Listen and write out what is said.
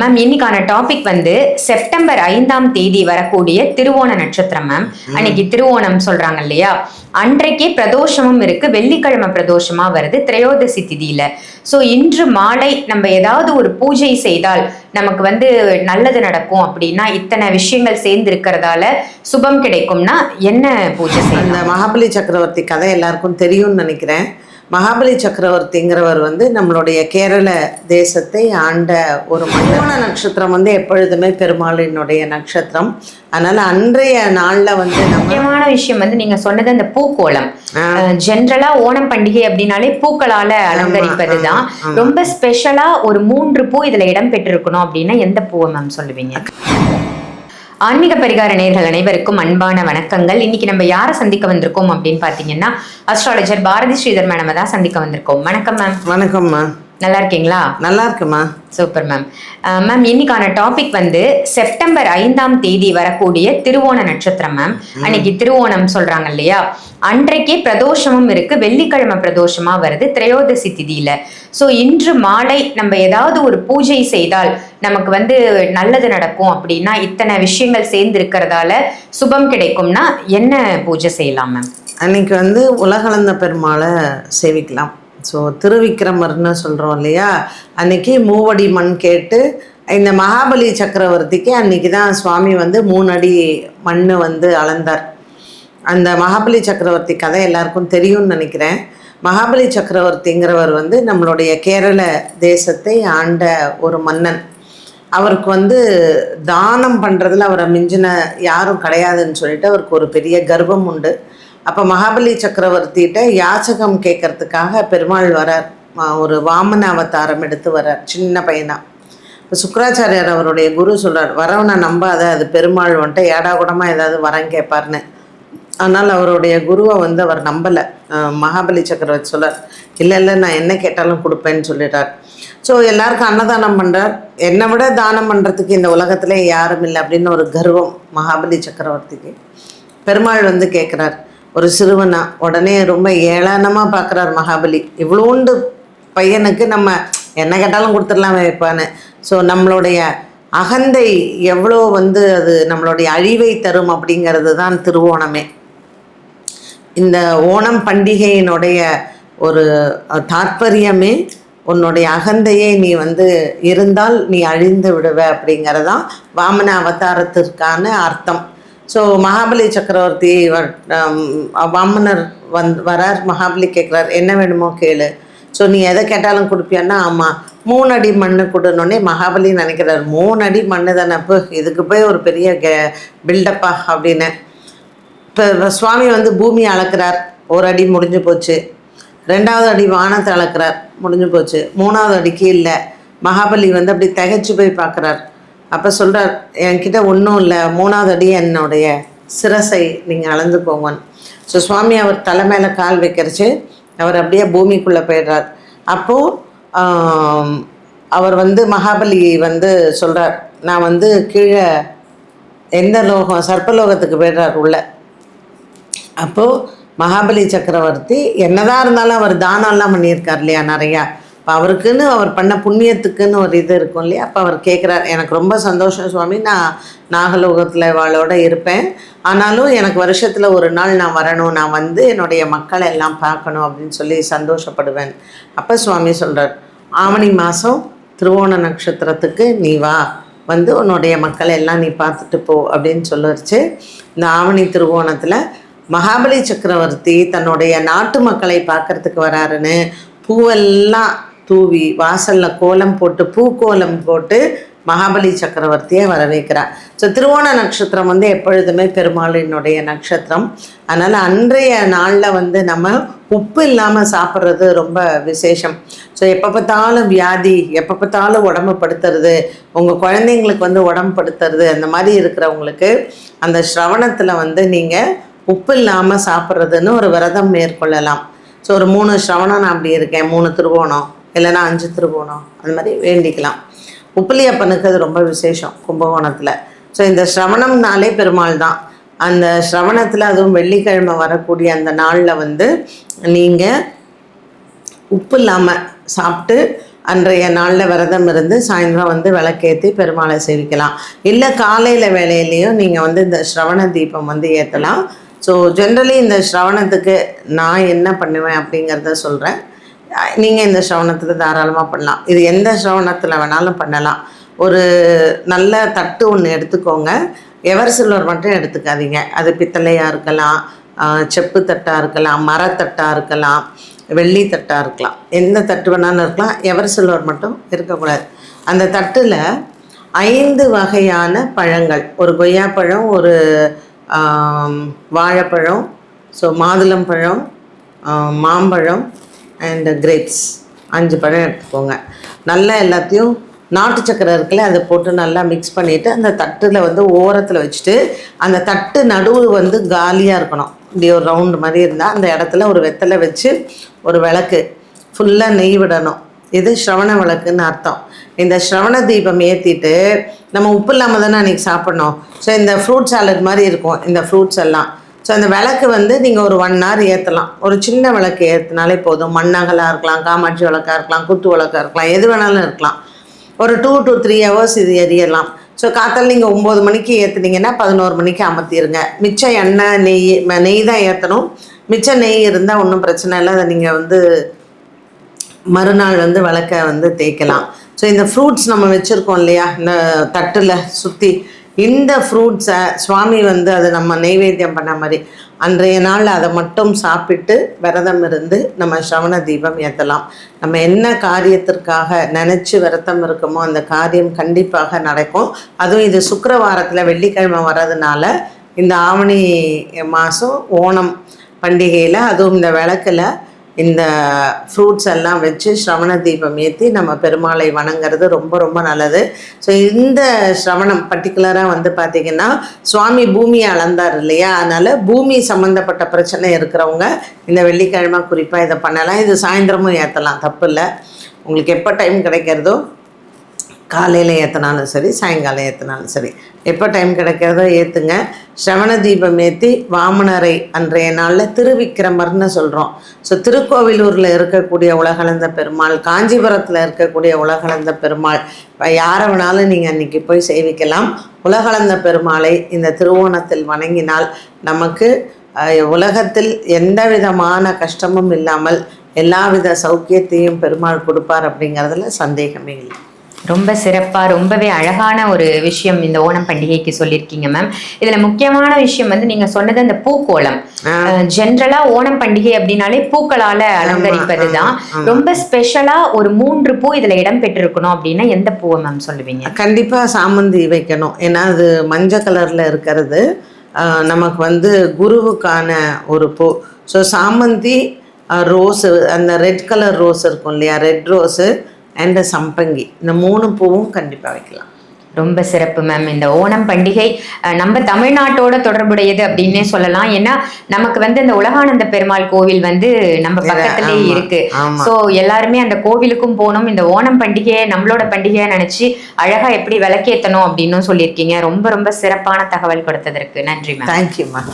Ma'am இன்னைக்கான topic வந்து September ஐந்தாம் தேதி வரக்கூடிய திருவோண நட்சத்திரம் மேம் அன்னைக்கு திருவோணம் சொல்றாங்க இல்லையா? அன்றைக்கே பிரதோஷமும் இருக்கு வெள்ளிக்கிழமை பிரதோஷமா வருது திரையோதசி திதியில. ஸோ இன்று மாலை நம்ம ஏதாவது ஒரு பூஜை செய்தால் நமக்கு வந்து நல்லது நடக்கும் அப்படின்னா இத்தனை விஷயங்கள் சேர்ந்து இருக்கிறதால சுபம் கிடைக்கும்னா என்ன பூஜை அந்த செய்யலாம்? மகாபலி சக்கரவர்த்தி கதை எல்லாருக்கும் தெரியும்னு நினைக்கிறேன். மகாபலி சக்கரவர்த்திங்கிறவர் வந்து நம்மளுடைய கேரள தேசத்தை ஆண்ட ஒரு மன்னோன நட்சத்திரம் வந்து எப்பொழுதுமே பெருமாளினுடைய நட்சத்திரம். அதனால அன்றைய நாள்ல வந்து முக்கியமான விஷயம் வந்து நீங்க சொன்னது அந்த பூக்கோலம் ஜென்ரலா ஓணம் பண்டிகை அப்படின்னாலே பூக்களால அலங்கரிப்பது தான் ரொம்ப ஸ்பெஷலா ஒரு மூன்று பூ இதுல இடம் பெற்றிருக்கணும் அப்படின்னா எந்த பூவை மேம் சொல்லுவீங்க? ஆன்மீக பரிகார நேர்கள் அனைவருக்கும் அன்பான வணக்கங்கள். இன்னைக்கு நம்ம யாரை சந்திக்க வந்திருக்கோம் அப்படின்னு பாத்தீங்கன்னா அஸ்ட்ராலஜர் பாரதி ஸ்ரீதர் மேடம் தான் சந்திக்க வந்திருக்கோம். வணக்கம் மேம் வணக்கம்மா நல்லா இருக்கீங்களா நல்லா இருக்குமா சூப்பர் மேம். மேம் இன்னைக்கான டாபிக் வந்து செப்டம்பர் ஐந்தாம் தேதி வரக்கூடிய திருவோண நட்சத்திரம் மேம். அன்னைக்கு திருவோணம் சொல்றாங்க இல்லையா? அன்றைக்கே பிரதோஷமும் இருக்கு. வெள்ளிக்கிழமை பிரதோஷமா வருது. திரையோதசி திதியில. ஸோ இன்று மாலை நம்ம ஏதாவது ஒரு பூஜை செய்தால் நமக்கு வந்து நல்லது நடக்கும் அப்படின்னா இத்தனை விஷயங்கள் சேர்ந்து இருக்கிறதால சுபம் கிடைக்கும்னா என்ன பூஜை செய்யலாம் மேம்? அன்னைக்கு வந்து உலகளந்த பெருமாளை சேவிக்கலாம். ஸோ திருவிக்கிரமர்னு சொல்கிறோம் இல்லையா? அன்னைக்கு மூவடி மண் கேட்டு இந்த மகாபலி சக்கரவர்த்திக்கு அன்னைக்கு தான் சுவாமி வந்து மூணடி மண் வந்து அளந்தார். அந்த மகாபலி சக்கரவர்த்தி கதை எல்லாருக்கும் தெரியும்னு நினைக்கிறேன். மகாபலி சக்கரவர்த்திங்கிறவர் வந்து நம்மளுடைய கேரள தேசத்தை ஆண்ட ஒரு மன்னன். அவருக்கு வந்து தானம் பண்ணுறதுல அவரை மிஞ்சின யாரும் கிடையாதுன்னு சொல்லிட்டு அவருக்கு ஒரு பெரிய கர்வம் உண்டு. அப்போ மகாபலி சக்கரவர்த்திகிட்ட யாச்சகம் கேட்கறதுக்காக பெருமாள் வரார். ஒரு வாமன அவதாரம் எடுத்து வரார். சின்ன பையனா. இப்போ சுக்கராச்சாரியார் அவருடைய குரு சொல்றார் வரவனை நம்பாத அது பெருமாள் வந்துட்டு ஏடா கூடமாக ஏதாவது வரம் கேட்பார்னு ஆனால் அவருடைய குருவை வந்து அவர் நம்பலை. மகாபலி சக்கரவர்த்தி சொல்லார் இல்லை இல்லை நான் என்ன கேட்டாலும் கொடுப்பேன்னு சொல்லிட்டார். ஸோ எல்லாருக்கும் அன்னதானம் பண்ணுறார் என்னை விட தானம் பண்ணுறதுக்கு இந்த உலகத்திலே யாரும் இல்லை அப்படின்னு ஒரு கர்வம் மகாபலி சக்கரவர்த்திக்கு. பெருமாள் வந்து கேட்குறார் ஒரு சிறுவனா உடனே ரொம்ப ஏளனமாக பார்க்குறார் மகாபலி. இவ்வளோண்டு பையனுக்கு நம்ம என்ன கேட்டாலும் கொடுத்துடலாம் வைப்பான்னு ஸோ நம்மளுடைய அகந்தை எவ்வளோ வந்து அது நம்மளுடைய அழிவை தரும் அப்படிங்கிறது தான் திருவோணமே. இந்த ஓணம் பண்டிகையினுடைய ஒரு தாற்பயமே உன்னுடைய அகந்தையை நீ வந்து இருந்தால் நீ அழிந்து விடுவ அப்படிங்கிறதான் வாமன அவதாரத்திற்கான அர்த்தம். ஸோ மகாபலி சக்கரவர்த்தி வாமனர் வந் வரார் மகாபலி கேட்குறார் என்ன வேணுமோ கேளு. ஸோ நீ எதை கேட்டாலும் கொடுப்பியான்னா ஆமாம் மூணு அடி மண் கொடுனோடனே மகாபலி நினைக்கிறார். மூணு அடி மண் தானே. இப்போ இதுக்கு போய் ஒரு பெரிய கே பில்டப்பா அப்படின்னு. இப்போ சுவாமி வந்து பூமி அளக்கிறார். ஒரு அடி முடிஞ்சு போச்சு. ரெண்டாவது அடி வானத்தை அளக்கிறார். முடிஞ்சு போச்சு. மூணாவது அடிக்கு இல்லை. மகாபலி வந்து அப்படி தகைச்சு போய் பார்க்குறார். அப்போ சொல்கிறார் என்கிட்ட ஒன்றும் இல்லை. மூணாவது அடி என்னுடைய சிரசை நீங்கள் அளந்து போங்கன்னு. ஸோ சுவாமி அவர் தலை மேலே கால் வைக்கிறச்சு அவர் அப்படியே பூமிக்குள்ளே போயிடுறார். அப்போது அவர் வந்து மகாபலி வந்து சொல்கிறார் நான் வந்து கீழே எந்த லோகம் சர்ப்பலோகத்துக்கு போயிடுறார் உள்ள. அப்போது மகாபலி சக்கரவர்த்தி என்னதான் இருந்தாலும் அவர் தானம்லாம் பண்ணியிருக்கார் இல்லையா நிறையா? இப்போ அவருக்குன்னு அவர் பண்ண புண்ணியத்துக்குன்னு ஒரு இது இருக்கும் இல்லையா? அப்போ அவர் கேட்குறார் எனக்கு ரொம்ப சந்தோஷம் சுவாமி நான் நாகலோகத்தில் வாழோட இருப்பேன். ஆனாலும் எனக்கு வருஷத்தில் ஒரு நாள் நான் வரணும் நான் வந்து என்னுடைய மக்களை எல்லாம் பார்க்கணும் அப்படின்னு சொல்லி சந்தோஷப்படுவேன். அப்போ சுவாமி சொல்கிறார் ஆவணி மாதம் திருவோண நட்சத்திரத்துக்கு நீ வா வந்து உன்னுடைய மக்களை எல்லாம் நீ பார்த்துட்டு போ அப்படின்னு சொல்லிருச்சு. இந்த ஆவணி திருவோணத்தில் மகாபலி சக்கரவர்த்தி தன்னுடைய நாட்டு மக்களை பார்க்கறதுக்கு வராருன்னு பூவெல்லாம் தூவி வாசல்ல கோலம் போட்டு பூக்கோலம் போட்டு மகாபலி சக்கரவர்த்தியை வரவேற்கிறார். ஸோ திருவோண நட்சத்திரம் வந்து எப்பொழுதுமே பெருமாளினுடைய நட்சத்திரம். அதனால் அன்றைய நாளில் வந்து நம்ம உப்பு இல்லாமல் சாப்பிட்றது ரொம்ப விசேஷம். ஸோ எப்போ பார்த்தாலும் வியாதி எப்போ பார்த்தாலும் உடம்பு படுத்துறது உங்கள் குழந்தைங்களுக்கு வந்து உடம்பு படுத்துறது அந்த மாதிரி இருக்கிறவங்களுக்கு அந்த ஸ்ரவணத்தில் வந்து நீங்கள் உப்பு இல்லாமல் சாப்பிட்றதுன்னு ஒரு விரதம் மேற்கொள்ளலாம். ஸோ ஒரு மூணு ஸ்ரவணம் நான் அப்படி இருக்கேன். மூணு திருவோணம். இல்லைன்னா அஞ்சு திருவோணம் அந்த மாதிரி வேண்டிக்கலாம். உப்பிலியப்பனுக்கு அது ரொம்ப விசேஷம் கும்பகோணத்தில். ஸோ இந்த ஸ்ரவணம்னாலே பெருமாள் தான். அந்த ஸ்ரவணத்தில் அதுவும் வெள்ளிக்கிழமை வரக்கூடிய அந்த நாளில் வந்து நீங்கள் உப்பு இல்லாமல் சாப்பிட்டு அன்றைய நாளில் விரதம் இருந்து சாயந்தரம் வந்து விளக்கேற்றி பெருமாளை சேவிக்கலாம். இல்லை காலையில் வேலையிலையும் நீங்கள் வந்து இந்த ஸ்ரவண தீபம் வந்து ஏற்றலாம் ஸோ ஜென்ரலி இந்த ஸ்ரவணத்துக்கு நான் என்ன பண்ணுவேன் அப்படிங்கிறத சொல்கிறேன் நீங்கள் இந்த ஸ்ரவணத்தில் தாராளமாக பண்ணலாம். இது எந்த ஸ்ரவணத்தில் வேணாலும் பண்ணலாம். ஒரு நல்ல தட்டு ஒன்று எடுத்துக்கோங்க. எவர் சில்வர் மட்டும் எடுத்துக்காதீங்க. அது பித்தளையாக இருக்கலாம் செப்பு தட்டாக இருக்கலாம் மரத்தட்டாக இருக்கலாம் வெள்ளி தட்டாக இருக்கலாம். எந்த தட்டு வேணாலும் இருக்கலாம். எவர் சில்வர் மட்டும் இருக்கக்கூடாது. அந்த தட்டில் ஐந்து வகையான பழங்கள். ஒரு கொய்யாப்பழம் ஒரு வாழைப்பழம் ஸோ மாதுளம்பழம் மாம்பழம் அண்டு கிரேப்ஸ் அஞ்சு பழம் எடுத்துக்கோங்க. நல்லா எல்லாத்தையும் நாட்டு சக்கரை இருக்குல்ல அதை போட்டு நல்லா மிக்ஸ் பண்ணிவிட்டு அந்த தட்டில் வந்து ஓரத்தில் வச்சுட்டு அந்த தட்டு நடுவு வந்து காலியாக இருக்கணும். இப்படி ஒரு ரவுண்டு மாதிரி இருந்தால் அந்த இடத்துல ஒரு வெத்தலை வச்சு ஒரு விளக்கு. ஃபுல்லாக நெய் விடணும். இது ஸ்ரவண விளக்குன்னு அர்த்தம். இந்த ஸ்ரவண தீபம் ஏற்றிட்டு நம்ம உப்பு இல்லாமல் தானே அன்றைக்கி சாப்பிட்ணும். ஸோ இந்த ஃப்ரூட் சாலட் மாதிரி இருக்கும் இந்த ஃப்ரூட்ஸ் எல்லாம். ஸோ அந்த விளக்கு வந்து நீங்கள் ஒரு ஒன் ஹவர் ஏற்றலாம் ஒரு சின்ன விளக்கு ஏற்றினாலே போதும். மண்ணகலாக இருக்கலாம் காமாட்சி விளக்காக இருக்கலாம் குத்து விளக்காக இருக்கலாம் எது வேணாலும் இருக்கலாம். ஒரு டூ டு த்ரீ ஹவர்ஸ் இது எரியலாம். ஸோ காத்தால் நீங்கள் ஒம்பது மணிக்கு ஏற்றுனீங்கன்னா பதினோரு மணிக்கு அமர்த்திடுங்க மிச்சம் எண்ணெய் நெய் ம- நெய் தான் ஏற்றணும் மிச்சம் நெய் இருந்தால் ஒன்றும் பிரச்சனை இல்லை. அதை நீங்கள் வந்து மறுநாள் வந்து விளக்க வந்து தேய்க்கலாம். ஸோ இந்த ஃப்ரூட்ஸ் நம்ம வச்சுருக்கோம் இல்லையா? இந்த தட்டில் சுற்றி இந்த ஃப்ரூட்ஸை சுவாமி வந்து அதை நம்ம நைவேத்தியம் பண்ண மாதிரி அன்றைய நாள் அதை மட்டும் சாப்பிட்டு விரதம் இருந்து நம்ம சவண தீபம் ஏற்றலாம் நம்ம என்ன காரியத்திற்காக நினச்சி விரதம் இருக்கோமோ அந்த காரியம் கண்டிப்பாக நடக்கும். அதுவும் இது சுக்கரவாரத்தில் வெள்ளிக்கிழமை வர்றதுனால இந்த ஆவணி மாதம் ஓணம் பண்டிகையில் அதுவும் இந்த விளக்கில் இந்த ஃப்ரூட்ஸ் எல்லாம் வச்சு ஸ்ரவண தீபம் ஏற்றி நம்ம பெருமாளை வணங்குறது ரொம்ப ரொம்ப நல்லது. ஸோ இந்த ஸ்ரவணம் பர்டிகுலராக வந்து பார்த்திங்கன்னா சுவாமி பூமியை அளந்தார் இல்லையா? அதனால் பூமி சம்மந்தப்பட்ட பிரச்சனை இருக்கிறவங்க இந்த வெள்ளிக்கிழமை குறிப்பாக இதை பண்ணலாம். இது சாயந்தரமும் ஏற்றலாம் தப்பு இல்லை உங்களுக்கு எப்போ டைம் கிடைக்கிறதோ காலையில் ஏற்றினாலும் சரி சாயங்காலம் ஏற்றினாலும் சரி. எப்போ டைம் கிடைக்கிறதோ ஏற்றுங்க ஸ்ரவண தீபம் ஏற்றி வாமனரை அன்றைய நாளில் திருவிக்கிரமர்னு சொல்கிறோம் ஸோ திருக்கோவிலூரில் இருக்கக்கூடிய உலகளந்த பெருமாள் காஞ்சிபுரத்தில் இருக்கக்கூடிய உலகளந்த பெருமாள் இப்போ யாரை வேணாலும் நீங்கள் அன்றைக்கி போய் சேவிக்கலாம். உலகளந்த பெருமாளை இந்த திருவோணத்தில் வணங்கினால் நமக்கு உலகத்தில் எந்த விதமான கஷ்டமும் இல்லாமல் எல்லாவித சௌக்கியத்தையும் பெருமாள் கொடுப்பார் அப்படிங்கிறதுல சந்தேகமே இல்லை. ரொம்ப சிறப்பா ரொம்பவே அழகான ஒரு விஷயம் இந்த ஓணம் பண்டிகைக்கு சொல்லியிருக்கீங்க மேம் இதுல முக்கியமான விஷயம் வந்து நீங்க சொன்னது அந்த பூக்கோலம் ஜென்ரலா ஓணம் பண்டிகை அப்படின்னாலே பூக்களால அலங்கரிப்பது தான் ரொம்ப ஸ்பெஷலா ஒரு மூன்று பூ இதுல இடம் பெற்றிருக்கணும் அப்படின்னா எந்த பூவை மேம் சொல்லுவீங்க? கண்டிப்பாக சாமந்தி வைக்கணும். ஏன்னா அது மஞ்சள் கலரில் இருக்கிறது. நமக்கு வந்து குருவுக்கான ஒரு பூ. ஸோ சாமந்தி ரோஸு அந்த ரெட் கலர் ரோஸ் இருக்கும் இல்லையா? Red rose. அண்ட் சம்பங்கி இந்த மூணு பூவும் கண்டிப்பாக வைக்கலாம். ரொம்ப சிறப்பு மேம் இந்த ஓணம் பண்டிகை நம்ம தமிழ்நாட்டோட தொடர்புடையது அப்படின்னே சொல்லலாம். ஏன்னா நமக்கு வந்து இந்த உலகானந்த பெருமாள் கோவில் வந்து நம்ம பக்கத்திலே ஆமா, இருக்கு. சோ எல்லாருமே அந்த கோவிலுக்கும் போகணும். இந்த ஓணம் பண்டிகையை நம்மளோட பண்டிகையா நினைச்சு அழகா எப்படி விளக்கேத்தணும் அப்படின்னும் சொல்லியிருக்கீங்க. ரொம்ப ரொம்ப சிறப்பான தகவல் கொடுத்ததற்கு நன்றி மேம் தேங்க்யூ மேம்